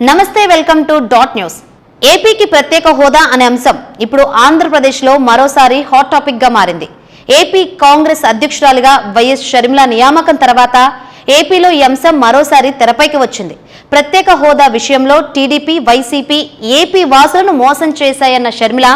నమస్తే welcome to dot news. ఏపీకి ప్రత్యేక హోదా అనే అంశం ఇప్పుడు ఆంధ్రప్రదేశ్లో మరోసారి హాట్ టాపిక్గా మారింది. ఏపీ కాంగ్రెస్ అధ్యక్షురాలిగా వైఎస్ షర్మిల నియామకం తర్వాత ఏపీలో ఈ అంశం మరోసారి తెరపైకి వచ్చింది. ప్రత్యేక హోదా విషయంలో టీడీపీ వైసీపీ ఏపీ వాసులను మోసం చేశాయన్న షర్మిల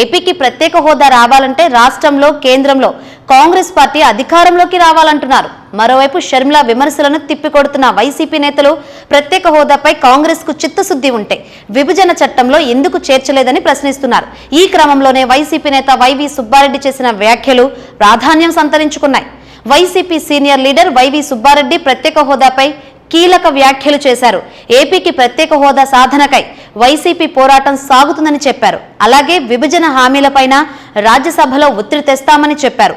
ఏపీకి ప్రత్యేక హోదా రావాలంటే రాష్ట్రంలో కేంద్రంలో కాంగ్రెస్ పార్టీ అధికారంలోకి రావాలంటున్నారు. మరోవైపు షర్మిల విమర్శలను తిప్పికొడుతున్న వైసీపీ నేతలు ప్రత్యేక హోదాపై కాంగ్రెస్కు చిత్తశుద్ధి ఉంటే విభజన చట్టంలో ఎందుకు చేర్చలేదని ప్రశ్నిస్తున్నారు. ఈ క్రమంలోనే వైసీపీ నేత వైవి సుబ్బారెడ్డి చేసిన వ్యాఖ్యలు ప్రాధాన్యం సంతరించుకున్నాయి. YCP senior leader YV Subba Reddy ప్రత్యేక హోదాపై కీలక వ్యాఖ్యలు చేశారు. ఏపీకి ప్రత్యేక హోదా సాధనకై వైసీపీ పోరాటం సాగుతుందని చెప్పారు. అలాగే విభజన హామీలపైన రాజ్యసభలో ఒత్తిడి తెస్తామని చెప్పారు.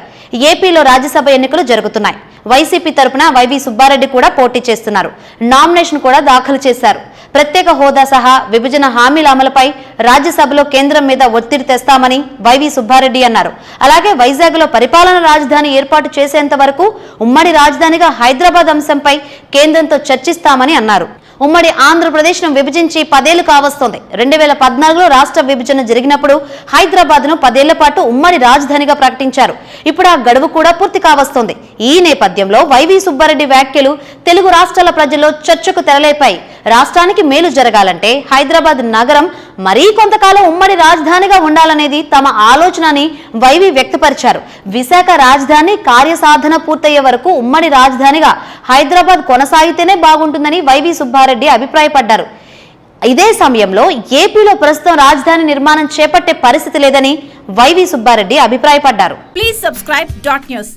ఏపీలో రాజ్యసభ ఎన్నికలు జరుగుతున్నాయి. వైసీపీ తరపున వైవి సుబ్బారెడ్డి కూడా పోటీ చేస్తున్నారు. నామినేషన్ కూడా దాఖలు చేశారు. ప్రత్యేక హోదా సహా విభజన హామీల అమలుపై రాజ్యసభలో కేంద్రం మీద ఒత్తిడి తెస్తామని వైవి సుబ్బారెడ్డి అన్నారు. అలాగే వైజాగ్లో పరిపాలన రాజధాని ఏర్పాటు చేసేంత వరకు ఉమ్మడి రాజధానిగా హైదరాబాద్ అంశంపై కేంద్రంతో చర్చిస్తామని అన్నారు. ఉమ్మడి ఆంధ్రప్రదేశ్ను విభజించి పదేళ్ళు కావస్తోంది. రెండు వేల పద్నాలుగులో రాష్ట్ర విభజన జరిగినప్పుడు హైదరాబాద్ను పదేళ్ళ పాటు ఉమ్మడి రాజధానిగా ప్రకటించారు. ఇప్పుడు ఆ గడువు కూడా పూర్తి కావస్తోంది. ఈ నేపథ్యంలో వైవి సుబ్బారెడ్డి వ్యాఖ్యలు తెలుగు రాష్ట్రాల ప్రజల్లో చర్చకు తెరలేపాయి. రాష్ట్రానికి మేలు జరగాలంటే హైదరాబాద్ నగరం మరీ కొంతకాలం ఉమ్మడి రాజధానిగా ఉండాలనేది తమ ఆలోచనని వైవి వ్యక్తపరిచారు. విశాఖ రాజధాని కార్యసాధన పూర్తయ్యే వరకు ఉమ్మడి రాజధానిగా హైదరాబాద్ కొనసాగితేనే బాగుంటుందని వైవి సుబ్బారెడ్డి అభిప్రాయపడ్డారు. ఇదే సమయంలో ఏపీలో ప్రస్తుతం రాజధాని నిర్మాణం చేపట్టే పరిస్థితి లేదని వైవి సుబ్బారెడ్డి అభిప్రాయపడ్డారు. Please subscribe dot news